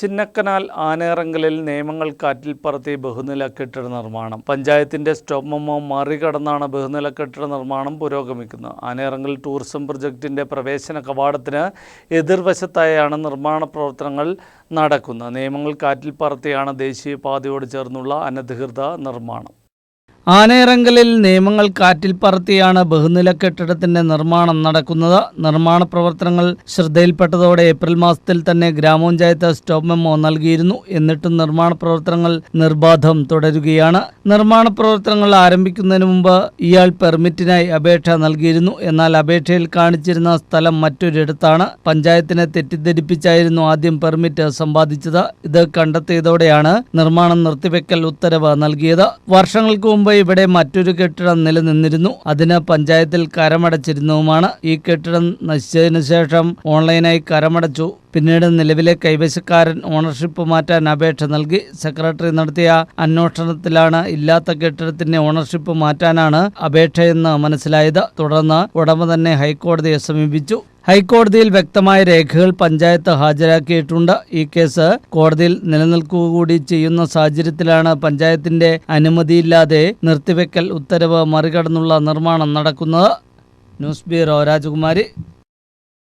ചിന്നക്കനാൽ ആനേറങ്കലിൽ നിയമങ്ങൾ കാറ്റിൽ പറത്തി ബഹുനില കെട്ടിട നിർമ്മാണം. പഞ്ചായത്തിന്റെ സ്റ്റോമമോ മറികടന്നാണ് ബഹുനില കെട്ടിട നിർമ്മാണം പുരോഗമിക്കുന്നത്. ആനേറങ്കൽ ടൂറിസം പ്രൊജക്ടിന്റെ പ്രവേശന കവാടത്തിന് എതിർവശത്തായാണ് നിർമ്മാണ പ്രവർത്തനങ്ങൾ നടക്കുന്നത്. നിയമങ്ങൾ കാറ്റിൽ പറത്തിയാണ് ദേശീയപാതയോട് ചേർന്നുള്ള അനധികൃത നിർമ്മാണം. ആനയിറങ്കലിൽ നിയമങ്ങൾ കാറ്റിൽ പറത്തിയാണ് ബഹുനില കെട്ടിടത്തിന്റെ നിർമ്മാണം നടക്കുന്നത്. നിർമ്മാണ പ്രവർത്തനങ്ങൾ ശ്രദ്ധയിൽപ്പെട്ടതോടെ ഏപ്രിൽ മാസത്തിൽ തന്നെ ഗ്രാമപഞ്ചായത്ത് സ്റ്റോപ്പ് മെമ്മോ നൽകിയിരുന്നു. എന്നിട്ടും നിർമ്മാണ പ്രവർത്തനങ്ങൾ നിർബാധം തുടരുകയാണ്. നിർമ്മാണ പ്രവർത്തനങ്ങൾ ആരംഭിക്കുന്നതിന് മുമ്പ് ഇയാൾ പെർമിറ്റിനായി അപേക്ഷ നൽകിയിരുന്നു. എന്നാൽ അപേക്ഷയിൽ കാണിച്ചിരുന്ന സ്ഥലം മറ്റൊരിടത്താണ്. പഞ്ചായത്തിനെ തെറ്റിദ്ധരിപ്പിച്ചായിരുന്നു ആദ്യം പെർമിറ്റ് സമ്പാദിച്ചത്. ഇത് കണ്ടെത്തിയതോടെയാണ് നിർമ്മാണം നിർത്തിവെക്കൽ ഉത്തരവ് നൽകിയത്. വർഷങ്ങൾക്ക് മുമ്പ് ഇവിടെ മറ്റൊരു കെട്ടിടം നിലനിന്നിരുന്നു അതിന് പഞ്ചായത്തിൽ കരമടച്ചിരുന്നതുമാണ്. ഈ കെട്ടിടം നശിച്ചതിനു ശേഷം ഓൺലൈനായി കരമടച്ചു. പിന്നീട് നിലവിലെ കൈവശക്കാരൻ ഓണർഷിപ്പ് മാറ്റാൻ അപേക്ഷ നൽകി. സെക്രട്ടറി നടത്തിയ അന്വേഷണത്തിലാണ് ഇല്ലാത്ത കെട്ടിടത്തിന്റെ ഓണർഷിപ്പ് മാറ്റാനാണ് അപേക്ഷയെന്ന് മനസ്സിലായത്. തുടർന്ന് ഉടമ തന്നെ ഹൈക്കോടതിയെ സമീപിച്ചു. ഹൈക്കോടതിയിൽ വ്യക്തമായ രേഖകൾ പഞ്ചായത്ത് ഹാജരാക്കിയിട്ടുണ്ട്. ഈ കേസ് കോടതിയിൽ നിലനിൽക്കുക കൂടി ചെയ്യുന്ന സാഹചര്യത്തിലാണ് പഞ്ചായത്തിന്റെ അനുമതിയില്ലാതെ നിർത്തിവെക്കൽ ഉത്തരവ് മറികടന്നുള്ള നിർമ്മാണം നടക്കുന്നത്. ന്യൂസ് ബ്യൂറോ രാജകുമാരി.